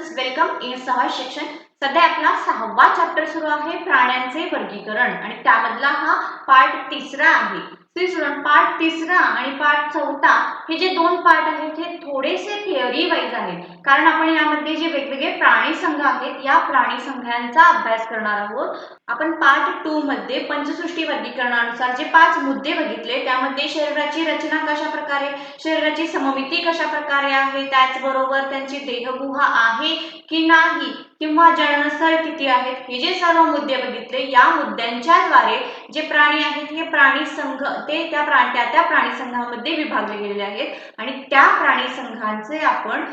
Students welcome in सहा शिक्षण सध्या आपला सहावा चॅप्टर सुरू आहे प्राण्यांचे वर्गीकरण. आणि त्यामधला हा पार्ट तिसरा आहे. स्टुडंट पार्ट तिसरा आणि पार्ट चौथा हे जे दोन पार्ट आहेत हे थोडेसे थिअरी वाईज आहेत. कारण आपण यामध्ये जे वेगवेगळे प्राणी संघ आहेत या प्राणी संघांचा अभ्यास करणार आहोत. आपण पार्ट टू मध्ये पंचसृष्टी वर्गीकरणानुसार जे पाच मुद्दे बघितले त्यामध्ये शरीराची रचना कशा प्रकारे शरीराची सममिती कशा प्रकारे आहे त्याचबरोबर त्यांची देहगुहा आहे की नाही किंवा जननस्थळ किती आहेत हे जे सर्व मुद्दे बघितले या मुद्द्यांच्या द्वारे जे प्राणी आहेत हे प्राणी संघ ते त्या प्राणी त्या त्या प्राणी संघामध्ये विभागले गेलेले आहेत. आणि त्या प्राणी संघांचे आपण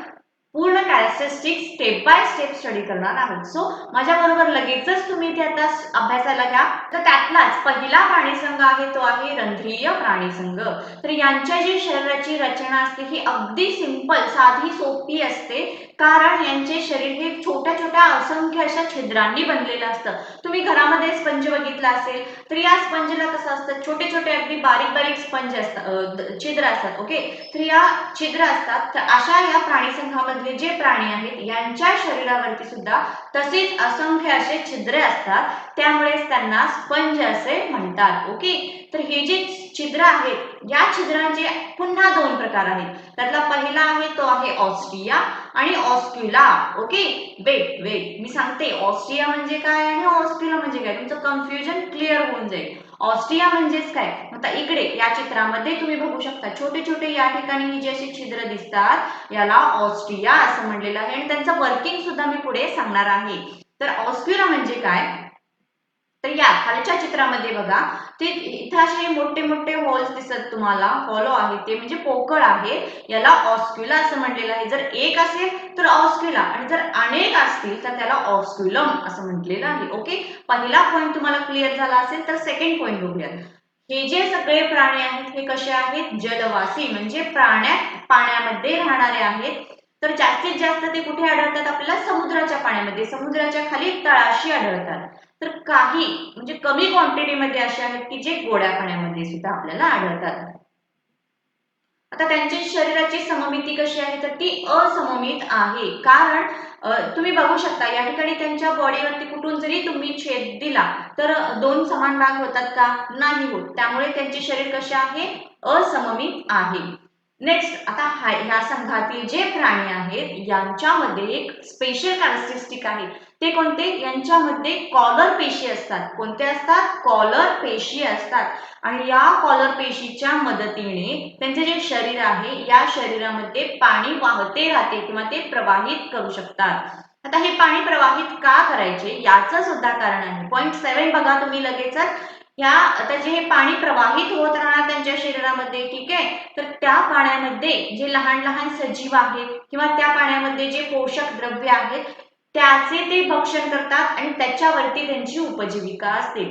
पूर्ण characteristic step by step study करणार आहोत. सो माझ्या बरोबर लगेचच तुम्ही ते आता अभ्यासाला घ्या. तर त्यातलाच पहिला प्राणी संघ आहे तो आहे रंध्रीय प्राणी संघ तर यांच्या जी शरीराची रचना असते ही अगदी सिंपल साधी सोपी असते. कारण यांचे शरीर हे छोट्या छोट्या असंख्य अशा छिद्रांनी बनलेलं असतं. तुम्ही घरामध्ये स्पंज बघितला असेल तर या स्पंजला कसं असतं? छोटे छोटे अगदी बारीक बारीक स्पंज असतात छिद्र असतात ओके? तर या छिद्र असतात तर अशा या प्राणी संघामधले जे प्राणी आहेत यांच्या शरीरावरती सुद्धा तसेच असंख्य असे छिद्रे असतात त्यामुळेच त्यांना स्पंज असे म्हणतात ओके? तर हे जे छिद्र आहेत या छिद्रांचे पुन्हा दोन प्रकार आहेत. त्यातला पहिला आहे तो आहे ऑस्ट्रिया आणि ऑस्क्युला ओके? Wait wait. मी सांगते ऑस्ट्रिया म्हणजे काय आणि ऑस्क्युला म्हणजे काय? तुमचं कन्फ्युजन क्लिअर होऊन जाईल. ऑस्ट्रिया म्हणजेच काय? आता इकडे या चित्रामध्ये तुम्ही बघू शकता छोटे छोटे या ठिकाणी ही जी अशी छिद्र दिसतात याला ऑस्ट्रिया असं म्हणलेलं आहे. आणि त्यांचं वर्किंग सुद्धा मी पुढे सांगणार आहे. तर ऑस्ट्रिया म्हणजे काय? तर या खालच्या चित्रामध्ये बघा ते इथं असे मोठे मोठे हॉल्स दिसत तुम्हाला. हॉलो आहे ते म्हणजे पोकळ आहे. याला ऑस्क्युला असं म्हणलेलं आहे. जर एक असेल तर ऑस्क्युला आणि जर अनेक असतील तर त्याला ऑस्क्युलम असं म्हटलेलं आहे. ओके पहिला पॉईंट तुम्हाला क्लिअर झाला असेल तर सेकंड पॉईंट बघूयात. हे जे सगळे प्राणी आहेत हे कसे आहेत? जलवासी म्हणजे प्राण्यात पाण्यामध्ये राहणारे आहेत. तर जास्तीत जास्त ते कुठे आढळतात? आपल्याला समुद्राच्या पाण्यामध्ये समुद्राच्या खाली तळाशी आढळतात. तर काही म्हणजे कमी क्वांटिटीमध्ये असे आहेत की जे गोड्या पाण्यामध्ये सुद्धा आपल्याला आढळतात. आता त्यांची शरीराची सममिती कशी आहे? तर ती असममित आहे. कारण तुम्ही बघू शकता या ठिकाणी त्यांच्या बॉडीवरती कुठून जरी तुम्ही छेद दिला तर दोन समान भाग होतात का? नाही होत. त्यामुळे त्यांचे शरीर कसे आहे? असममित आहे. नेक्स्ट आता हा ह्या संघातील जे प्राणी आहेत यांच्यामध्ये एक स्पेशल कॅरेक्टरिस्टिक आहे. ते कोणते? यांच्यामध्ये कॉलर पेशी असतात. कोणते असतात? कॉलर पेशी असतात. आणि या कॉलर पेशीच्या मदतीने त्यांचे जे शरीर आहे या शरीरामध्ये पाणी वाहते राहते किंवा ते प्रवाहित करू शकतात. आता हे पाणी प्रवाहित का करायचे? याचं सुद्धा कारण आहे. पॉईंट सेव्हन बघा तुम्ही लगेचच. या आता जे हे पाणी प्रवाहित होत राहणार त्यांच्या शरीरामध्ये ठीक आहे? तर त्या पाण्यामध्ये जे लहान लहान सजीव आहेत किंवा त्या पाण्यामध्ये जे पोषक द्रव्य आहेत त्याचे ते भक्षण करतात आणि त्याच्यावरती त्यांची उपजीविका असते.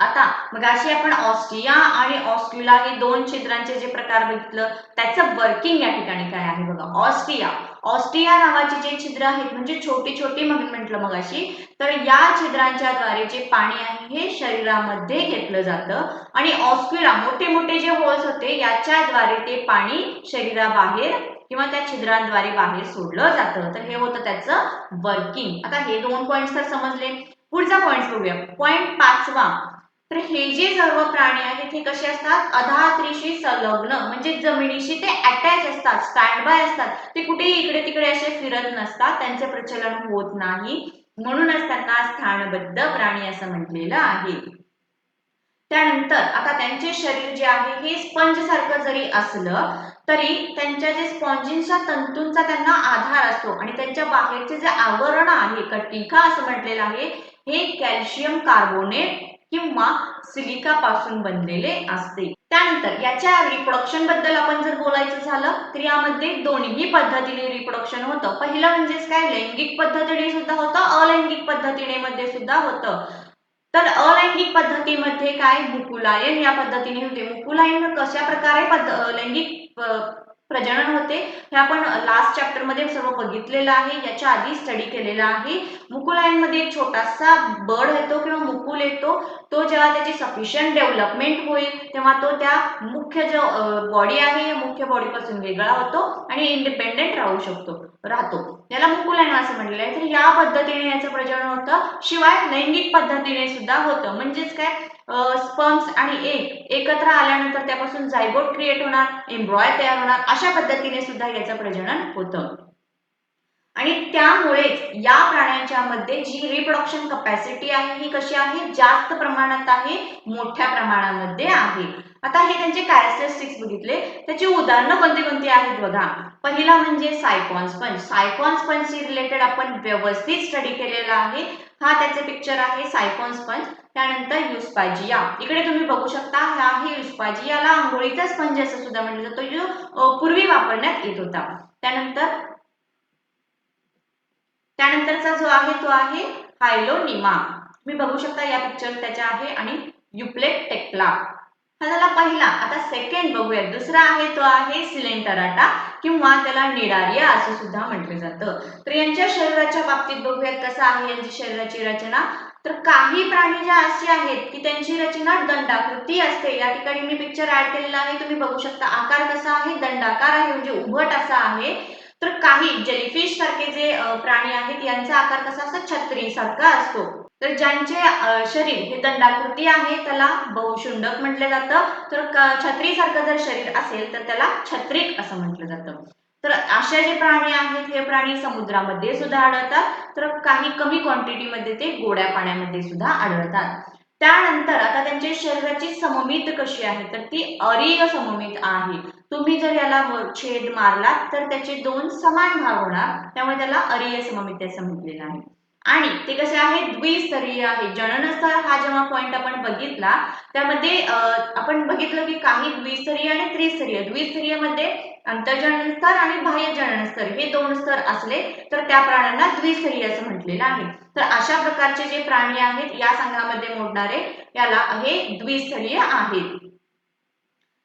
आता मग अशी आपण ऑस्ट्रिया आणि ऑस्क्युला हे दोन छिद्रांचे जे प्रकार बघितलं त्याचं वर्किंग या ठिकाणी काय आहे बघा? ऑस्ट्रिया. ऑस्ट्रिया नावाची जे छिद्र आहेत म्हणजे छोटी छोटी म्हणून म्हटलं मग अशी तर या छिद्रांच्या द्वारे जे पाणी आहे हे शरीरामध्ये घेतलं जातं. आणि ऑस्क्युला मोठे मोठे जे होल्स होते याच्याद्वारे ते पाणी शरीराबाहेर किंवा त्या छिद्रांद्वारे बाहेर सोडलं जातं. तर हे होतं त्याचं वर्किंग आता हे दोन पॉईंट्स तर समजले. पुढचा पॉईंट बघूया. पॉईंट पाचवा. तर हे जे सर्व प्राणी आहेत हे कसे असतात? अधात्रीशी संलग्न म्हणजे जमिनीशी ते अटॅच असतात स्टँड बाय असतात. ते कुठेही इकडे तिकडे असे फिरत नसतात त्यांचे प्रचलन होत नाही. म्हणूनच त्यांना स्थानबद्ध प्राणी असं म्हटलेलं आहे. त्यानंतर आता त्यांचे शरीर जे आहे हे स्पंज सारखं जरी असलं तरी त्यांच्या जे स्पॉन्जिनच्या तंतूंचा त्यांना आधार असतो. आणि त्यांच्या बाहेरचे जे आवरण आहे कटिका असं म्हटलेलं आहे हे कॅल्शियम कार्बोनेट किंवा सिलिकापासून बनलेले असते. त्यानंतर याच्या रिप्रोडक्शनबद्दल आपण जर बोलायचं झालं तर यामध्ये दोन्ही पद्धतीने रिप्रोडक्शन होतं. पहिलं म्हणजेच काय? लैंगिक पद्धतीने सुद्धा होतं अलैंगिक पद्धतीने मध्ये सुद्धा होतं. तर अलैंगिक पद्धतीमध्ये काय? मुकुलायन या पद्धतीने होते. मुकुलायन कशा प्रकारे पद्ध लैंगिक प्रजनन होते. हे आपण लास्ट चॅप्टरमध्ये सर्व बघितलेलं आहे. याच्या आधी स्टडी केलेला आहे. मुकुलायनमध्ये एक छोटासा बर्ड येतो किंवा मुकुल येतो. तो जेव्हा त्याची सफिशियंट डेव्हलपमेंट होईल तेव्हा तो त्या मुख्य जो बॉडी आहे या मुख्य बॉडीपासून वेगळा होतो आणि इंडिपेंडेंट राहू शकतो राहतो. याला मुकुलायन असं म्हटलेलं आहे. तर या पद्धतीने याचं प्रजनन होतं. शिवाय लैंगिक पद्धतीने सुद्धा होतं. म्हणजेच काय? स्पर्म्स आणि एक एकत्र आल्यानंतर त्यापासून जायगोट क्रिएट होणार एम्ब्रॉय तयार होणार अशा पद्धतीने सुद्धा याचं प्रजनन होतं. आणि त्यामुळेच या प्राण्यांच्या मध्ये जी रिप्रोडक्शन कपॅसिटी आहे ही कशी आहे? जास्त प्रमाणात आहे मोठ्या प्रमाणामध्ये आहे. आता हे त्यांचे कॅरेक्टरिस्टिक्स बघितले. त्याची उदाहरणं कोणती कोणती आहेत बघा. पहिला म्हणजे सायकॉन स्पंज सायकॉन स्पंजशी रिलेटेड आपण व्यवस्थित स्टडी केलेला आहे. हा त्याचे पिक्चर आहे सायकॉन स्पंज त्यानंतर युस्पाजिया. इकडे तुम्ही बघू शकता हा आहे युस्पाजियाला आंघोळीचा स्पंज असं सुद्धा म्हटलं जातो. जो पूर्वी वापरण्यात येत होता. त्यानंतर त्यानंतरचा जो आहे तो आहे हायलोनिमा. तुम्ही बघू शकता या पिक्चर त्याच्या आहे आणि युप्लेट टेक्ला. हा झाला पहिला आता सेकंड बघूया दुसरा आहे तो आहे सिलेंटराटा किंवा त्याला निडारिया असं सुद्धा म्हटलं जातं. तर यांच्या शरीराच्या बाबतीत बघूयात कसं आहे यांची शरीराची रचना. तर काही प्राणी ज्या असे आहेत की त्यांची रचना दंडाकृती असते. या ठिकाणी मी पिक्चर ऍड केलेला आहे. तुम्ही बघू शकता आकार कसा आहे दंडाकार आहे म्हणजे उभट असा आहे. तर काही जेलीफिश सारखे जे प्राणी आहेत यांचा आकार कसा असतो छत्री सारखा असतो. तर ज्यांचे शरीर हे दंडाकृती आहे त्याला बहुशुंडक म्हटलं जातं. तर छत्रीसारखं जर शरीर असेल तर त्याला छत्रिक असं म्हटलं जातं. तर असे जे प्राणी आहेत हे प्राणी समुद्रामध्ये सुद्धा आढळतात. तर काही कमी क्वांटिटीमध्ये ते गोड्या पाण्यामध्ये सुद्धा आढळतात. त्यानंतर आता त्यांच्या शरीराची सममित कशी आहे तर ती अरिय सममित आहे. तुम्ही जर याला छेद मारला तर त्याचे दोन समान भाग होणार. त्यामुळे त्याला अरिय सममित असं म्हटलेलं आहे. आणि ते कसे आहे द्विस्तरीय आहे. जननस्तर हा जेव्हा पॉइंट आपण बघितला त्यामध्ये आपण बघितलं की काही द्विस्तरीय आणि त्रिस्तरीय. द्विस्तरीयमध्ये आंतरजनन स्तर आणि बाह्य जनन स्तर हे दोन स्तर असले तर त्या प्राण्यांना द्विस्तरीय असं म्हटलेलं आहे. तर अशा प्रकारचे जे प्राणी आहेत या संघामध्ये मोडणारे याला हे द्विस्तरीय आहेत.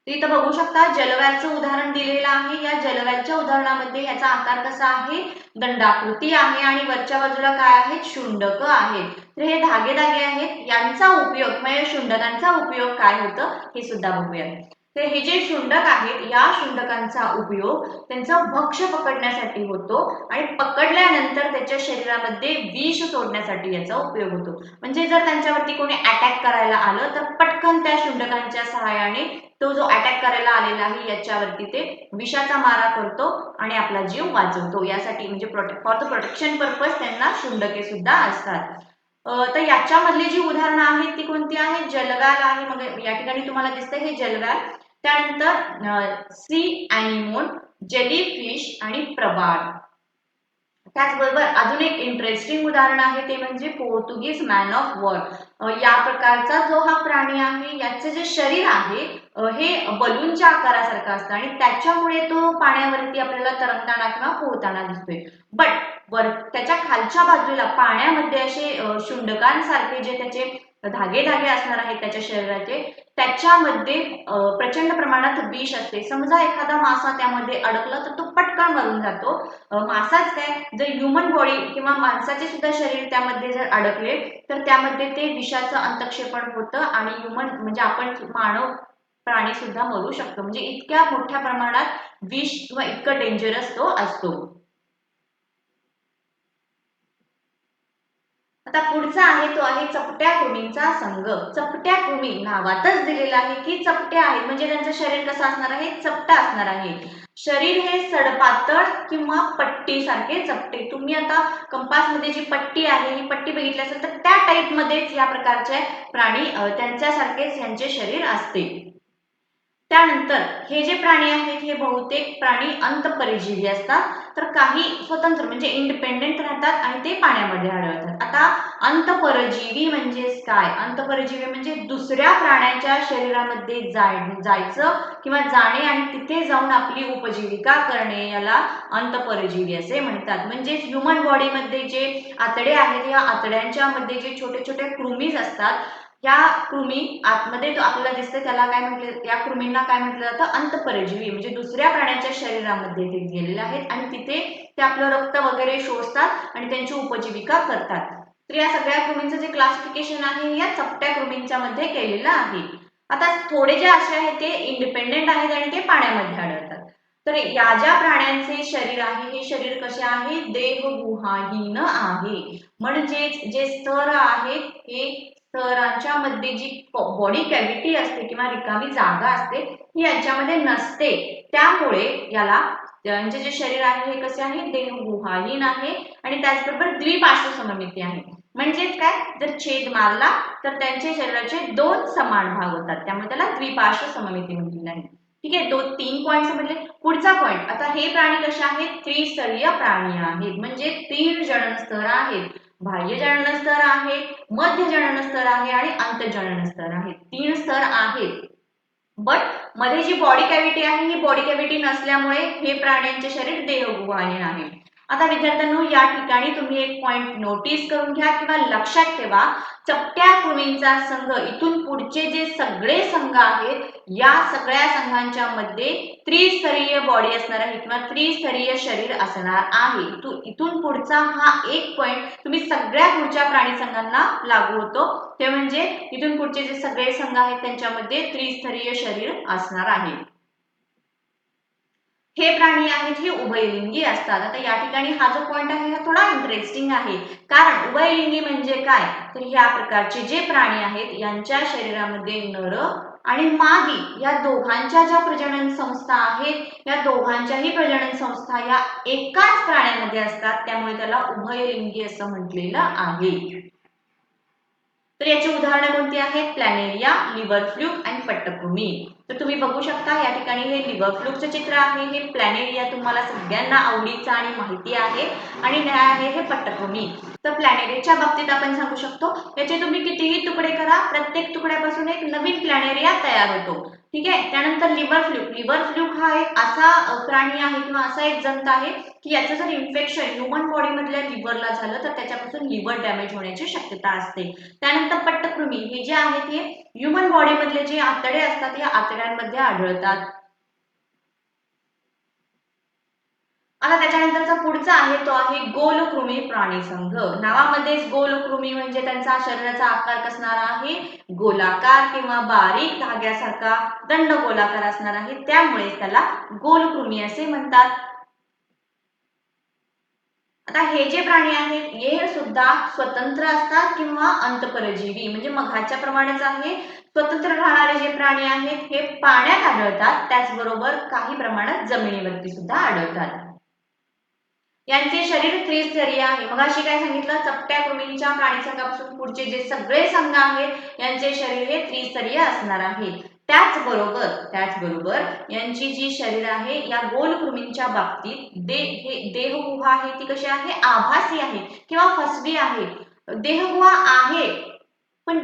इथं बघू शकता जलव्याचं उदाहरण दिलेलं आहे. या जलव्याच्या उदाहरणामध्ये याचा आकार कसा आहे? दंडाकृती आहे आणि वरच्या बाजूला काय आहे शुंडक आहेत. तर हे धागे धागे आहेत. यांचा उपयोग म्हणजे शुंडकांचा उपयोग काय होतं? हे सुद्धा बघूया. तर हे जे शुंडक आहेत या शुंडकांचा उपयोग त्यांचा भक्ष पकडण्यासाठी होतो आणि पकडल्यानंतर त्याच्या शरीरामध्ये विष सोडण्यासाठी याचा उपयोग होतो. म्हणजे जर त्यांच्यावरती कोणी अटॅक करायला आलं तर पटकन त्या शुंडकांच्या सहाय्याने तो जो अटॅक करायला आलेला आहे याच्यावरती ते विषाचा मारा करतो आणि आपला जीव वाचवतो. यासाठी म्हणजे प्रोटे फॉर द प्रोटेक्शन पर्पज त्यांना शुंडके सुद्धा असतात. तर याच्यामधली जी उदाहरणं आहेत ती कोणती आहेत? जलगाल आहे. मग या ठिकाणी तुम्हाला दिसतंय हे जलगाल. त्यानंतर सी अॅनिमोन जेलीफिश आणि प्रबाळ. त्याचबरोबर अजून एक इंटरेस्टिंग उदाहरण आहे ते म्हणजे पोर्तुगीज मॅन ऑफ वॉर या प्रकारचा जो हा प्राणी आहे याचे जे शरीर आहे हे बलूनच्या आकारासारखं असतं आणि त्याच्यामुळे तो पाण्यावरती आपल्याला तरंगताना किंवा पोहताना दिसतोय. बट वर त्याच्या खालच्या बाजूला पाण्यामध्ये असे शुंडकांसारखे जे त्याचे धागे धागे असणार आहेत त्याच्या शरीराचे त्याच्यामध्ये प्रचंड प्रमाणात विष असते. समजा एखादा मासा त्यामध्ये अडकला तर तो पटकन मरून जातो. मासाच काय? जर ह्युमन बॉडी किंवा माणसाचे सुद्धा शरीर त्यामध्ये जर अडकले तर त्यामध्ये ते विषाचं अंतक्षेपण होतं आणि ह्युमन म्हणजे आपण मानव प्राणी सुद्धा मरू शकतो. म्हणजे इतक्या मोठ्या प्रमाणात विष किंवा इतकं डेंजरस तो असतो. आता पुढचा आहे तो आहे चपट्या कृमींचा संघ. चपट्या कृमी नावातच दिलेला आहे की चपट्या आहेत? म्हणजे त्यांचं शरीर कसं असणार आहे? चपटा असणार आहे. शरीर हे सडपातळ किंवा पट्टी सारखे चपटे. तुम्ही आता कंपासमध्ये जी पट्टी आहे ही पट्टी बघितली असेल तर त्या टाईप मध्येच या प्रकारचे प्राणी त्यांच्यासारखेच यांचे शरीर असते. त्यानंतर हे जे प्राणी आहेत हे बहुतेक प्राणी अंतपरिजीवी असतात. तर काही स्वतंत्र म्हणजे इंडिपेंडेंट राहतात आणि ते पाण्यामध्ये आढळतात. आता अंतपरजीवी म्हणजेच काय? अंतपरजीवी म्हणजे दुसऱ्या प्राण्याच्या शरीरामध्ये जाय जायचं किंवा जाणे आणि तिथे जाऊन आपली उपजीविका करणे याला अंतपरजीवी असे म्हणतात. म्हणजे ह्युमन बॉडीमध्ये जे आतडे आहेत या आतड्यांच्या मध्ये जे छोटे छोटे कृमीज असतात या कृमी आतमध्ये तो आपल्याला दिसते त्याला काय म्हटले या कृमींना काय म्हटलं जातं? अंतपरजीवी म्हणजे दुसऱ्या प्राण्याच्या शरीरामध्ये ते गेलेले आहेत आणि तिथे ते आपलं रक्त वगैरे शोषतात आणि त्यांची उपजीविका करतात. तर या सगळ्या कृमींचं जे क्लासिफिकेशन आहे या चपट्या कृमींच्या मध्ये केलेलं आहे. आता थोडे जे असे आहेत ते इंडिपेंडेंट आहेत आणि ते पाण्यामध्ये आढळतात. तर या ज्या प्राण्यांचे शरीर आहे हे शरीर कसे आहे? देहगुहाहीन आहे. म्हणजेच जे स्तर आहेत हे स्तरांच्या मध्ये जी बॉडी कॅव्हिटी असते किंवा रिकामी जागा असते ही यांच्यामध्ये नसते. त्यामुळे याला यांचे जे शरीर आहे हे कसे आहे? देहगुहाहीन आहे आणि त्याचबरोबर द्विपार्श्व सममिती आहे. म्हणजेच काय? जर छेद मारला तर त्यांचे शरीराचे दोन समान भाग होतात. त्यामुळे त्याला द्विपार्श्व सममिती म्हटलेलं आहे. ठीक आहे? दोन तीन पॉईंट समजले पुढचा पॉईंट आता हे प्राणी कसे आहेत? त्रिस्तरीय प्राणी आहेत. म्हणजे तीन जनन स्तर आहेत. बाह्य जनन स्तर आहे मध्य जनन स्तर आहे आणि अंतजनन स्तर आहे. तीन स्तर आहेत. बटमध्ये जी बॉडी कॅव्हिटी आहे ही बॉडी कॅव्हिटी नसल्यामुळे हे प्राण्यांचे शरीर देहगुहाने आहे. आता विद्यार्थ्यांनो या ठिकाणी तुम्ही एक पॉइंट नोटीस करून घ्या किंवा लक्षात ठेवा चपट्या कृमींचा संघ इथून पुढचे जे सगळे संघ आहेत या सगळ्या संघांच्या मध्ये त्रिस्तरीय बॉडी असणार आहे किंवा त्रिस्तरीय शरीर असणार आहे. इथून इथून पुढचा हा एक पॉइंट तुम्ही सगळ्या पुढच्या प्राणी संघांना लागू होतो. ते म्हणजे इथून पुढचे जे सगळे संघ आहेत त्यांच्यामध्ये त्रिस्तरीय शरीर असणार आहे. हे प्राणी आहेत हे उभयलिंगी असतात. आता या ठिकाणी हा जो पॉइंट आहे हा थोडा इंटरेस्टिंग आहे. कारण उभयलिंगी म्हणजे काय? तर ह्या प्रकारचे जे प्राणी आहेत यांच्या शरीरामध्ये नर आणि मादी या दोघांच्या ज्या प्रजनन संस्था आहेत या दोघांच्याही प्रजनन संस्था या एकाच प्राण्यामध्ये असतात त्यामुळे त्याला उभयलिंगी असं म्हटलेलं आहे. तर याची उदाहरणं कोणती आहेत? प्लॅनेरिया लिव्हर फ्लूक आणि पट्टभूमी. तर तुम्ही बघू शकता या ठिकाणी हे लिव्हर फ्लूकचं चित्र आहे. हे प्लॅनेरिया तुम्हाला सगळ्यांना आवडीचं आणि माहिती आहे. आणि हे आहे हे पट्टभूमी. तर प्लॅनेरियाच्या बाबतीत आपण सांगू शकतो याचे तुम्ही कितीही तुकडे करा प्रत्येक तुकड्यापासून एक नवीन प्लॅनेरिया तयार होतो. ठीक आहे? त्यानंतर लिव्हर फ्लूक लिव्हर फ्लूक हा एक असा प्राणी आहे किंवा असा एक जंत आहे की याचं जर इन्फेक्शन ह्युमन बॉडी मधल्या लिव्हरला झालं तर त्याच्यापासून लिव्हर डॅमेज होण्याची शक्यता असते. त्यानंतर पट्टकृमी. हे जे आहेत हे ह्युमन बॉडी मधले जे आतडे असतात या आतड्यांमध्ये आढळतात. आता त्याच्यानंतरचा पुढचा आहे तो आहे गोलकृमी प्राणी संघ. नावामध्येच गोलकृमी म्हणजे त्यांचा शरीराचा आकार असणारा आहे? गोलाकार किंवा बारीक धाग्यासारखा दंड गोलाकार असणार आहे. त्यामुळे त्याला गोलकृमी असे म्हणतात. आता हे जे प्राणी आहेत हे सुद्धा स्वतंत्र असतात किंवा अंतपरजीवी म्हणजे मघाच्या प्रमाणेच आहे. स्वतंत्र राहणारे जे प्राणी आहेत हे पाण्यात आढळतात. त्याचबरोबर काही प्रमाणात जमिनीवरती सुद्धा आढळतात. यांचे शरीर त्रिस्तरीय आहे. मग अशी काय सांगितलं? चपट्या कृमींच्या प्राणी संघापासून पुढचे जे सगळे संघ आहेत यांचे शरीर हे त्रिस्तरीय असणार आहे. त्याचबरोबर त्याचबरोबर यांची जी शरीर आहे या गोल कृमींच्या बाबतीत दे हे देहगुहा आहे ती कशी आहे? आभासी आहे किंवा फसवी आहे. देहगुहा आहे पण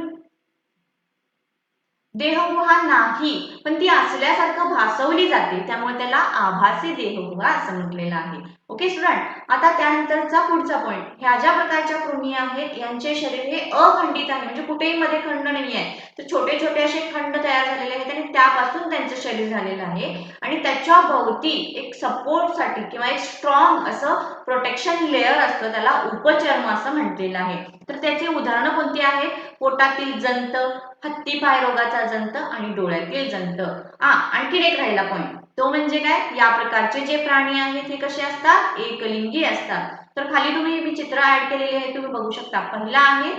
देहगुहा नाही पण ती असल्यासारखं भासवली जाते. त्यामुळे त्याला आभासी देहगुहा असं म्हटलेलं आहे. ओके स्टुडंट आता त्यानंतरचा पुढचा पॉईंट ह्या ज्या प्रकारच्या कृमी आहेत. यांचे शरीर हे अखंडित आहे. म्हणजे कुठेही मध्ये खंड नाही आहे तर छोटे छोटे असे खंड तयार झालेले आहेत आणि त्यापासून त्यांचं शरीर झालेलं आहे. आणि त्याच्या भोवती एक सपोर्टसाठी किंवा एक स्ट्रॉंग असं प्रोटेक्शन लेअर असतं. त्याला उपचर्म असं म्हटलेलं आहे. तर त्याची उदाहरणं कोणती आहेत? पोटातील जंत हत्तीपाय रोगाचा जंत आणि डोळ्यातील जंत. हा आणखीन एक राहिला पॉईंट तो म्हणजे काय? या प्रकारचे जे प्राणी आहेत हे कसे असतात? एकलिंगी असतात. तर खाली तुम्ही मी चित्र ऍड केलेले आहे तुम्ही बघू शकता. पहिला आहे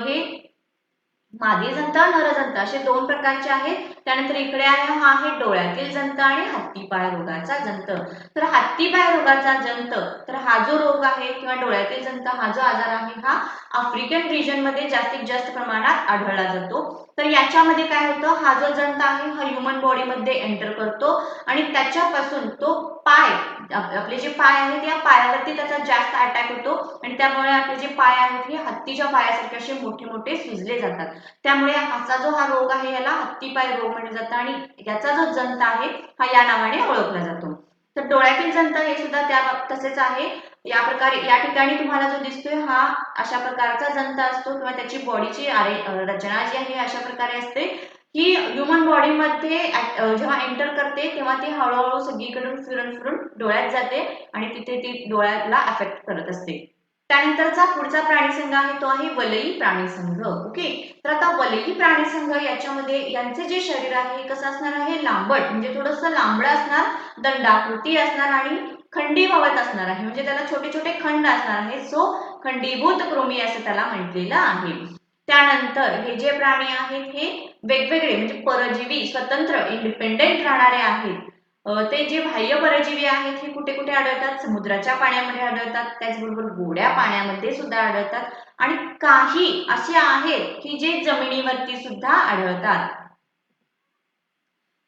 हे मादी जंत नरजंत असे दोन प्रकारचे आहेत. त्यानंतर इकडे आहे हा आहे डोळ्यातील जंत आणि हत्तीपाय रोगाचा जंत. तर हत्तीपाय रोगाचा जंत तर हा जो रोग आहे किंवा डोळ्यातील जंत हा जो आजार आहे हा आफ्रिकन रिजनमध्ये जास्तीत जास्त प्रमाणात आढळला जातो. तर याच्यामध्ये काय होतं? हा जो जंत आहे हा ह्युमन बॉडीमध्ये एंटर करतो आणि त्याच्यापासून तो पाय आपले जे पाय आहेत या पायावरती त्याचा जास्त अटॅक होतो आणि त्यामुळे आपले जे पाय आहेत हे हत्तीच्या पायासारखे असे मोठे मोठे सुजले जातात. त्यामुळे हाचा जो हा रोग आहे याला हत्तीपाय रोग म्हटलं जातं आणि याचा जो जंत आहे हा या नावाने ओळखला जातो. तर डोळ्यातील जंत हे सुद्धा त्या तसेच आहे. या प्रकारे या ठिकाणी तुम्हाला जो दिसतोय हा अशा प्रकारचा जंत असतो किंवा त्याची बॉडीची रचना जी आहे अशा प्रकारे असते. की ह्युमन बॉडीमध्ये जेव्हा एंटर करते तेव्हा ती हळूहळू सगळीकडून फिरून फिरून डोळ्यात जाते आणि तिथे ती डोळ्याला अफेक्ट करत असते. त्यानंतरचा पुढचा प्राणी संघ आहे तो आहे वलयी प्राणी संघ ओके तर आता वलयी प्राणी संघ याच्यामध्ये यांचे जे शरीर आहे कसं असणार आहे? लांबट म्हणजे थोडंसं लांबड असणार दंडाकृती असणार आणि खंडीभावत असणार आहे. म्हणजे त्याला छोटे छोटे खंड असणार आहे. सो खंडीभूत कृमी असं त्याला म्हटलेलं आहे. त्यानंतर हे जे प्राणी आहेत हे वेगवेगळे म्हणजे परजीवी स्वतंत्र इंडिपेंडेंट राहणारे आहेत. ते जे बाह्य परजीवी आहेत हे कुठे कुठे आढळतात? समुद्राच्या पाण्यामध्ये आढळतात. त्याचबरोबर गोड्या पाण्यामध्ये सुद्धा आढळतात. आणि काही असे आहेत की जे जमिनीवरती सुद्धा आढळतात.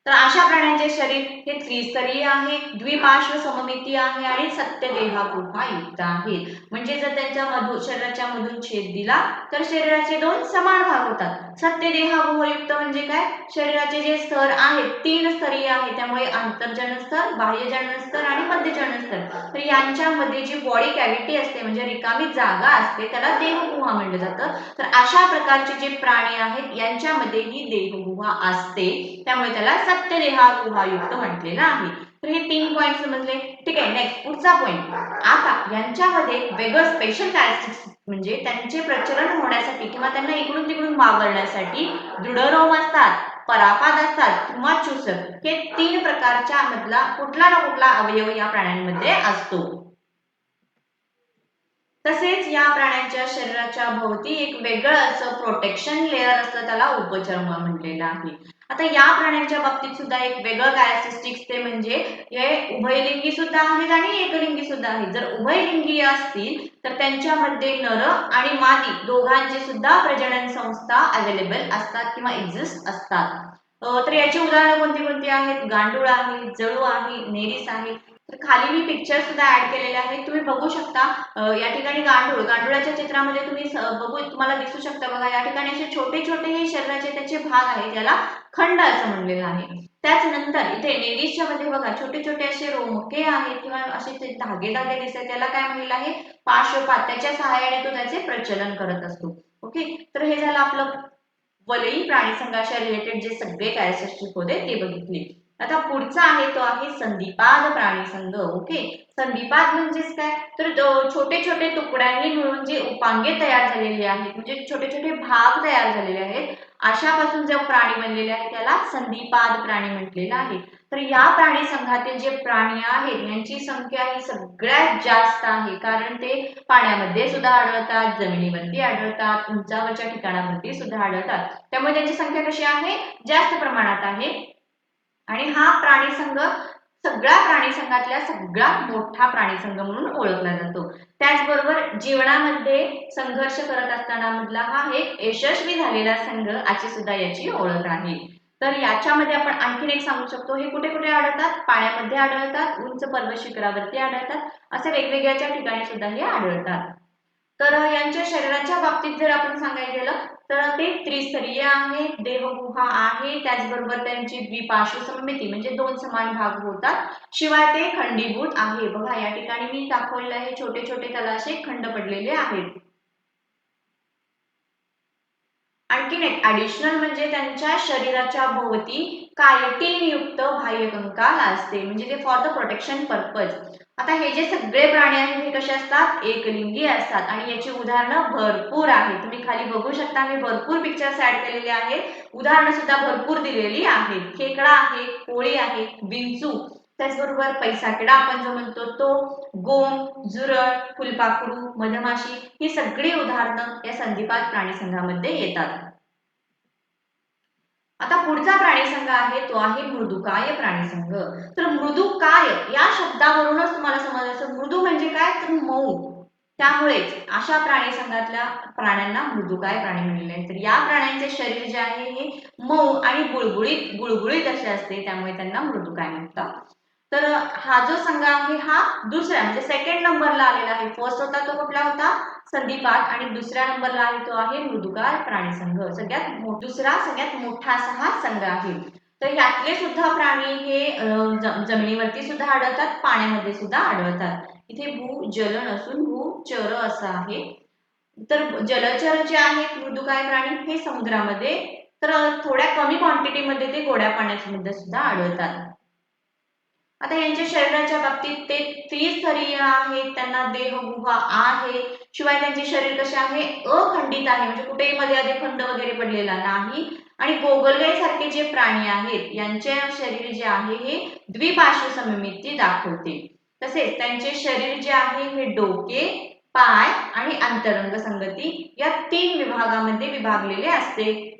तर अशा प्राण्यांचे शरीर हे त्रिस्तरीय आहे द्विपार्श्व सममिती आहे आणि सत्य देहागुहा युक्त आहे. म्हणजे जर त्यांच्या मधून शरीराच्या मधून छेद दिला तर शरीराचे दोन समान भाग होतात. सत्य देहागुहयुक्त म्हणजे काय? शरीराचे जे स्तर आहेत तीन स्तरीय आहे त्यामुळे आंतरजन स्तर बाह्यजन स्तर आणि मध्यजन स्तर. तर यांच्यामध्ये जी बॉडी कॅव्हिटी असते म्हणजे रिकामी जागा असते त्याला देहगुहा म्हणलं जातं. तर अशा प्रकारचे जे प्राणी आहेत यांच्यामध्ये ही देहगुहा असते. त्यामुळे त्याला सत्य गुहायुक्त म्हटलेलं आहे. तर हे तीन पॉईंट समजले. ठीक आहे नेक्स्ट पुढचा पॉईंट आता यांच्यामध्ये वेगळं स्पेशल कॅरेक्टरिस्टिक्स म्हणजे त्यांचे प्रचलन होण्यासाठी किंवा त्यांना इकडून तिकडून वावरण्यासाठी दृढरोम असतात परापाद असतात किंवा चुसक हे तीन प्रकारच्या मधला कुठला ना कुठला अवयव या प्राण्यांमध्ये असतो. तसेच या प्राण्यांच्या शरीराच्या भोवती एक वेगळं असं प्रोटेक्शन लेअर असतं त्याला उपचर्म म्हटलेलं आहे. आता या प्राण्यांच्या बाबतीत सुद्धा एक वेगळं कॅरेक्टरिस्टिक्स ते म्हणजे हे उभयलिंगी सुद्धा आहेत आणि एकलिंगी सुद्धा आहेत. जर उभयलिंगी असतील तर त्यांच्यामध्ये नर आणि मादी दोघांची सुद्धा प्रजनन संस्था अवेलेबल असतात किंवा एक्झिस्ट असतात. तर याची उदाहरणं कोणती कोणती आहेत? गांडूळ आहे जळू आहे नेरीस आहे. तर खाली मी पिक्चर सुद्धा ऍड केलेले आहेत. तुम्ही बघू शकता या ठिकाणी गांडूळ गांडुळाच्या चित्रामध्ये तुम्ही बघू तुम्हाला दिसू शकता बघा या ठिकाणी असे छोटे छोटे हे शरीराचे त्याचे भाग आहेत त्याला खंड असं म्हणलेलं आहे. त्याच नंतर इथे लेडीजच्या मध्ये बघा छोटे छोटे असे रोमके आहेत किंवा असे धागे धागे दिसतात. त्याला काय म्हणलेलं आहे? पार्श्वपात. त्याच्या सहाय्याने तो त्याचे प्रचलन करत असतो. ओके? तर हे झालं आपलं वलयी प्राणी संघाच्या रिलेटेड जे सगळे कॅरेक्टरिस्टिक होते ते बघितले. आता पुढचा आहे तो आहे संधिपाद प्राणी संघ ओके संधिपाद म्हणजेच काय? तर छोटे छोटे तुकड्यांनी मिळून जे उपांगे तयार झालेले आहेत म्हणजे छोटे छोटे भाग तयार झालेले आहेत अशापासून जे प्राणी बनलेले आहेत त्याला संधिपाद प्राणी म्हटलेला आहे. तर या प्राणी संघातील जे प्राणी आहेत यांची संख्या ही सगळ्यात जास्त आहे कारण ते पाण्यामध्ये सुद्धा आढळतात जमिनीवरती आढळतात उंचावरच्या ठिकाणावरती सुद्धा आढळतात. त्यामुळे त्यांची संख्या कशी आहे? जास्त प्रमाणात आहे. आणि हा प्राणी संघ सगळ्या प्राणी संघातल्या सगळ्यात मोठा प्राणी संघ म्हणून ओळखला जातो. त्याचबरोबर जीवनामध्ये संघर्ष करत असताना मधला हा एक यशस्वी झालेला संघ अशी सुद्धा याची ओळख आहे. तर याच्यामध्ये आपण आणखीन एक सांगू शकतो हे कुठे कुठे आढळतात? पाण्यामध्ये आढळतात उंच पर्वत शिखरावरती आढळतात असे वेगवेगळ्या ठिकाणी सुद्धा हे आढळतात. तर यांच्या शरीराच्या बाबतीत जर आपण सांगायला गेलं तर ते त्रिस्तरीय आहे देवगुहा आहे त्याचबरोबर त्यांची द्विपार्श्व सममिती म्हणजे दोन समान भाग होतात. शिवाय ते खंडीभूत आहे. बघा या ठिकाणी मी दाखवलेलं आहे छोटे छोटे त्याला असे खंड पडलेले आहेत. आणखीन एक ऍडिशनल म्हणजे त्यांच्या शरीराच्या भोवती कायटीन युक्त बाह्य कंकाल असते. म्हणजे ते फॉर द प्रोटेक्शन पर्पज आता हे जे सगळे प्राणी आहेत हे कसे असतात? एकलिंगी असतात. आणि याची उदाहरणं भरपूर आहेत. तुम्ही खाली बघू शकता मी भरपूर पिक्चर्स ऍड केलेले आहेत. उदाहरणं सुद्धा भरपूर दिलेली आहेत. खेकडा आहे कोळी आहे विंचू. त्याचबरोबर पैसाकडा आपण जो म्हणतो तो गोम जुरळ फुलपाखरू मधमाशी ही सगळी उदाहरणं या संधिपात प्राणी संघामध्ये येतात. आता पुढचा प्राणी संघ आहे तो आहे मृदुकाय प्राणी संघ तर मृदुकाय या शब्दावरूनच तुम्हाला समजायचं मृदू म्हणजे काय? तर मऊ. त्यामुळेच अशा प्राणी संघातल्या प्राण्यांना मृदुकाय प्राणी म्हणलेले तर या प्राण्यांचे शरीर जे आहे हे मऊ आणि गुळगुळीत गुळगुळीत असे असते. त्यामुळे त्यांना मृदुकाय म्हणतात? तर हा जो संघ आहे हा दुसऱ्या म्हणजे सेकंड नंबरला आलेला आहे. फर्स्ट होता तो कुठला होता? संधिपात आणि दुसऱ्या नंबरला आहे तो आहे मृदुगार प्राणी संघ. सगळ्यात दुसरा सगळ्यात मोठा असा हा संघ आहे. तर यातले सुद्धा प्राणी हे जमिनीवरती सुद्धा आढळतात पाण्यामध्ये सुद्धा आढळतात. इथे भू जल नसून भू चर असं आहे. तर जलचर जे आहेत मृदुकाय प्राणी हे समुद्रामध्ये तर थोड्या कमी क्वांटिटीमध्ये ते गोड्या पाण्यामध्ये सुद्धा आढळतात. आता यांच्या शरीराच्या बाबतीत ते त्रिस्तरीय आहेत त्यांना देहगुहा आहे. शिवाय त्यांचे शरीर कसे आहे? अखंडित आहे. म्हणजे कुठेही मध्ये आधी खंड वगैरे पडलेला नाही. आणि गोगलगाई सारखे जे प्राणी आहेत यांचे शरीर जे आहे हे द्विपार्श्व सममिती दाखवते. तसेच त्यांचे शरीर जे आहे हे डोके पाय आणि अंतरंग संगती या तीन विभागामध्ये विभागलेले असते.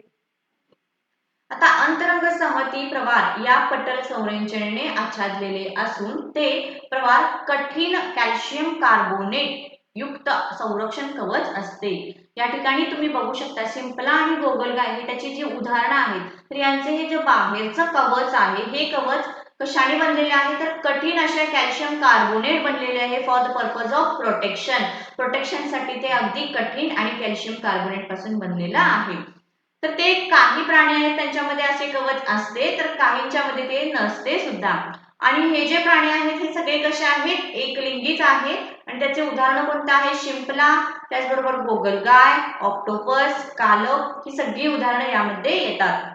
आता अंतरंग सहमती प्रवार या पटल संरचनेने आच्छादलेले असून ते प्रवार कठीण कॅल्शियम कार्बोनेट युक्त संरक्षण कवच असते. या ठिकाणी तुम्ही बघू शकता सिंपला आणि गोगलगाय हे त्याची जी उदाहरणं आहेत तर यांचे हे जे बाहेरचं कवच आहे हे कवच कशाने बनलेले आहे? तर कठीण अशा कॅल्शियम कार्बोनेट बनलेले आहे for the purpose of protection प्रोटेक्शनसाठी ते अगदी कठीण आणि कॅल्शियम कार्बोनेटपासून बनलेलं आहे. तर ते काही प्राणी आहेत त्यांच्यामध्ये असे कवच असते तर काहींच्या मध्ये ते नसते सुद्धा. आणि हे जे प्राणी आहेत हे सगळे कसे आहेत? एकलिंगीच आहेत. आणि त्याचे उदाहरण कोणतं आहे शिंपला त्याचबरोबर गोगलगाय ऑक्टोपस कालव ही सगळी उदाहरणं यामध्ये येतात.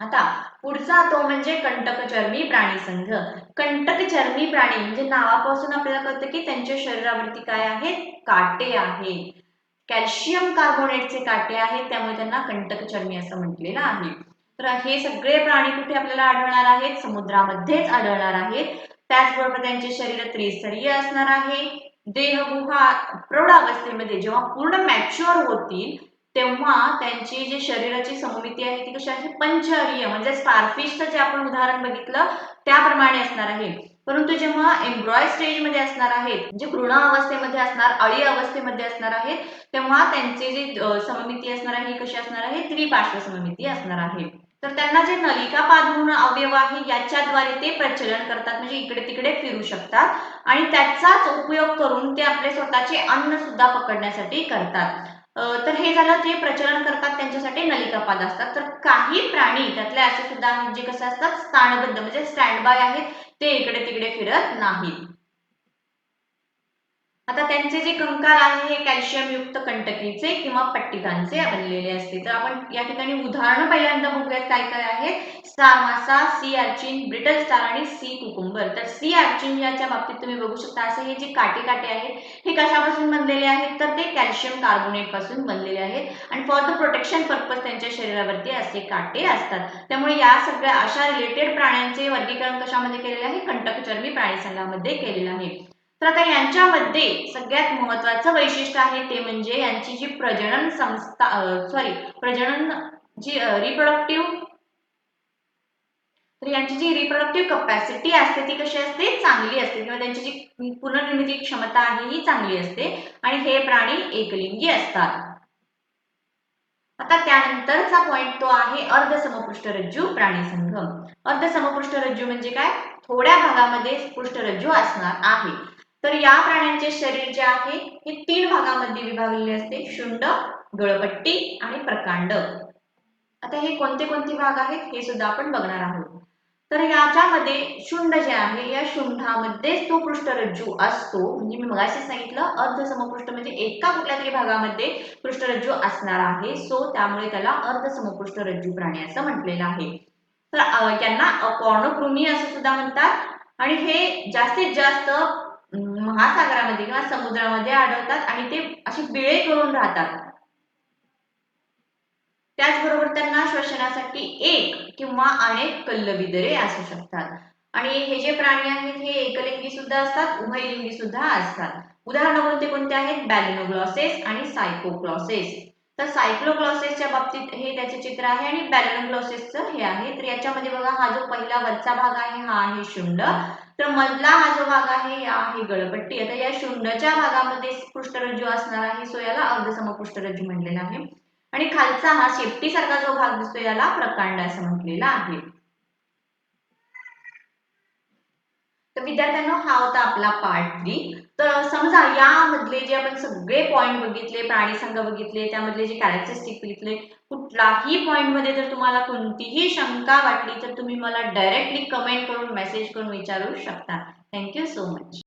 आता पुढचा तो म्हणजे कंटकचर्मी प्राणी संघ कंटकचर्मी प्राणी म्हणजे नावापासून आपल्याला कळतं की त्यांच्या शरीरावरती काय आहेत? काटे आहेत. कॅल्शियम कार्बोनेटचे काटे आहेत त्यामुळे त्यांना कंटक चर्मी असं म्हटलेलं आहे. तर हे सगळे प्राणी कुठे आपल्याला आढळणार आहेत? समुद्रामध्येच आढळणार आहेत. त्याचबरोबर त्यांचे शरीर त्रिस्तरीय असणार आहे. देहगुहा प्रौढावस्थेमध्ये जेव्हा पूर्ण मॅच्युअर होतील तेव्हा त्यांची जी शरीराची सममिती आहे ती कशी आहे? पंचहरीय म्हणजे स्टारफिशचं जे आपण उदाहरण बघितलं त्याप्रमाणे असणार आहे. परंतु जेव्हा एम्ब्रॉय स्टेजमध्ये असणार आहेत जे भ्रूण अवस्थेमध्ये असणार अळी अवस्थेमध्ये असणार आहेत तेव्हा त्यांची जी सममिती असणार आहे ही कशी असणार आहे? त्रिपार्श्व सममिती असणार आहे. तर त्यांना जे नलिका पादभ्रूण म्हणून अवयव आहे याच्याद्वारे ते प्रचलन करतात म्हणजे इकडे तिकडे फिरू शकतात आणि त्याचाच उपयोग करून ते आपले स्वतःचे अन्न सुद्धा पकडण्यासाठी करतात. तर हे झालं जे प्रचलन करतात त्यांच्यासाठी नलिकापाद असतात. तर काही प्राणी त्यातले असे सुद्धा जे कसे असतात स्थानबद्ध म्हणजे स्टँड बाय आहेत ते इकडे तिकडे फिरत नाहीत. आता त्यांचे जे कंकाल आहे हे कॅल्शियम युक्त कंटकीचे किंवा पट्टिकांचे बनलेले असते. तर आपण या ठिकाणी उदाहरणं पहिल्यांदा बघूयात काय काय आहेत स्टार मासा सी अर्चिन ब्रिटल स्टार आणि सी कुकुंबर. तर सी अर्चिन याच्या बाबतीत तुम्ही बघू शकता. असे हे जे काटे काटे आहेत हे कशापासून बनलेले आहेत? तर ते कॅल्शियम कार्बोनेटपासून बनलेले आहेत. आणि फॉर द प्रोटेक्शन पर्पज त्यांच्या शरीरावरती असे काटे असतात. त्यामुळे या सगळ्या अशा रिलेटेड प्राण्यांचे वर्गीकरण कशामध्ये केलेले आहे? कंटकचर्मी प्राणीसंघामध्ये प्राणी केलेलं आहे. तर आता यांच्यामध्ये सगळ्यात महत्वाचं वैशिष्ट्य आहे ते म्हणजे यांची जी प्रजनन संस्था सॉरी प्रजनन जी रिप्रोडक्टिव्ह तर यांची जी रिप्रोडक्टिव्ह कपॅसिटी असते ती कशी असते? चांगली असते. किंवा त्यांची जी पुनर्निर्मिती क्षमता आहे ही चांगली असते. आणि हे प्राणी एकलिंगी असतात. आता त्यानंतरचा पॉइंट तो आहे अर्धसमपृष्ठरज्जू प्राणी संघ. अर्धसमपृष्ठरज्जू म्हणजे काय? थोड्या भागामध्ये पृष्ठरज्जू असणार आहे. तर या प्राण्यांचे शरीर जे आहे हे तीन भागामध्ये विभागलेले असते. शुंड गळपट्टी आणि प्रकांड. आता हे कोणते कोणते भाग आहेत हे सुद्धा आपण बघणार आहोत. तर याच्यामध्ये शुंड जे आहे या शुंडामध्येच तो पृष्ठरज्जू असतो. म्हणजे मी मगाशी सांगितलं अर्ध समपृष्ठ म्हणजे एका कुठल्या तरी भागामध्ये पृष्ठरज्जू असणार आहे. सो त्यामुळे त्याला अर्ध समपृष्ठरज्जू प्राणी असं म्हटलेलं आहे. तर यांना कॉर्णकृमी असं सुद्धा म्हणतात. आणि हे जास्तीत जास्त महासागरामध्ये किंवा समुद्रामध्ये आढळतात आणि ते असे बिळे करून राहतात. त्याचबरोबर त्यांना श्वसनासाठी एक किंवा अनेक कल्लबिदरे असू शकतात. आणि हे जे प्राणी आहेत हे एकलिंगी सुद्धा असतात उभयलिंगी सुद्धा असतात. उदाहरण कोणते कोणते आहेत? बॅलिनोग्लॉसेस आणि सायकोक्लॉसेस तर सायक्लोक्लॉसेसच्या बाबतीत हे त्याचे चित्र आहे आणि बॅलिनोग्लॉसेसचं हे आहे. तर याच्यामध्ये बघा हा जो पहिला वरचा भाग आहे हा आहे शुंड. तर मधला हा जो भाग आहे या आहे गळपट्टी. आता या शुंडच्या भागामध्ये पृष्ठरज्जू असणार आहे सो याला अर्धसमपृष्ठरज्जू म्हणलेला आहे. आणि खालचा हा शेपटीसारखा जो भाग दिसतो याला प्रकांड असं म्हटलेला आहे. तर विद्यार्थ्यांना हा होता आपला पार्ट थ्री तर समजा यामधले जे आपण सगळे पॉईंट बघितले प्राणी संघ बघितले त्यामधले जे कॅरेक्टरिस्टिक बघितले कुठलाही पॉईंटमध्ये जर तुम्हाला कोणतीही शंका वाटली तर तुम्ही मला डायरेक्टली कमेंट करून मेसेज करून विचारू शकता. Thank you so much